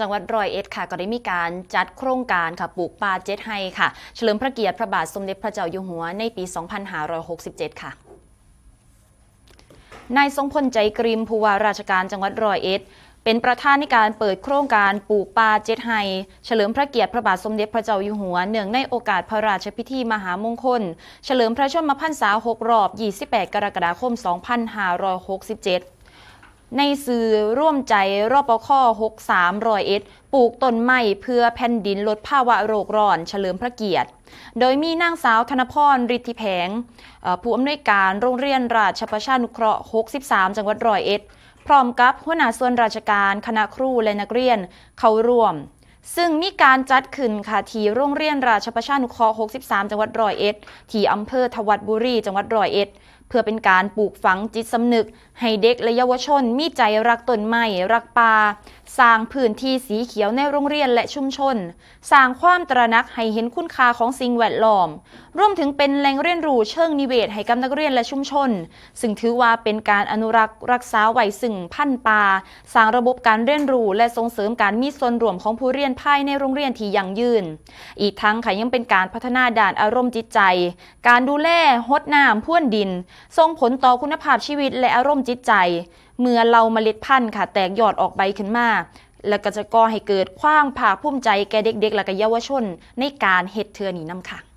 จังหวัดร้อยเอ็ดค่ะก็ได้มีการจัดโครงการค่ะปลูกป่าเจ็ดไฮค่ะ เฉลิมพระเกียรติพระบาทสมเด็จพระเจ้าอยู่หัวในปี 2567 ค่ะนายทรงพลใจกริมผู้ว่าราชการจังหวัดร้อยเอ็ดเป็นประธานในการเปิดโครงการปลูกป่าเจ็ดไฮเฉลิมพระเกียรติพระบาทสมเด็จพระเจ้าอยู่หัวเนื่องในโอกาสพระราชพิธีมหามงคล เฉลิมพระชนมพรรษา 6 รอบ 28 กรกฎาคม 2567 ในสื่อร่วมใจรอปข้อ63รอยเอ็ดปลูกต้นไม้เพื่อแผ่นดินลดภาวะโรคร้อนเฉลิมพระเกียรติ โดยมีนางสาวธนพรฤทธิแผงผู้อำนวยการโรงเรียนราชประชานุเคราะห์ 63 จังหวัดร้อยเอ็ดพร้อมกับหัวหน้าส่วนราชการคณะครูและนักเรียนเข้าร่วม ซึ่งมีการจัดขึ้นค่ะที่โรงเรียนราชประชานุเคราะห์ 63 จังหวัดร้อยเอ็ดที่อำเภอทวัดบุรีจังหวัดร้อยเอ็ด พื่อเป็นการปลูกฝังจิตสำนึก ให้เด็กและเยาวชนมีใจรักต้นไม้รักป่าสร้างพื้นที่สีเขียวในโรงเรียนและชุมชน สร้างความตระหนักให้เห็นคุณค่าของสิ่งแวดล้อม รวมถึงเป็นแหล่งเรียนรู้เชิงนิเวศให้กับนักเรียนและชุมชน ซึ่งถือว่าเป็นการอนุรักษ์รักษาไว้ซึ่งพันธุ์ป่าสร้างระบบการเรียนรู้ และส่งเสริมการมีส่วนร่วมของผู้เรียนภายในโรงเรียนที่ยั่งยืน อีกทั้งค่ะยังเป็นการพัฒนาด่านอารมณ์จิตใจ การดูแลหดน้ำพ่วนดินส่งผลต่อคุณภาพชีวิตและอารมณ์จิตใจ เมื่อเราเมล็ดพันธุ์ค่ะแตกยอดออกใบขึ้นมา แล้วก็จะก่อให้เกิดความภาคภูมิใจแก่เด็กๆ และก็เยาวชนในการเฮ็ดเทือนี้นำค่ะ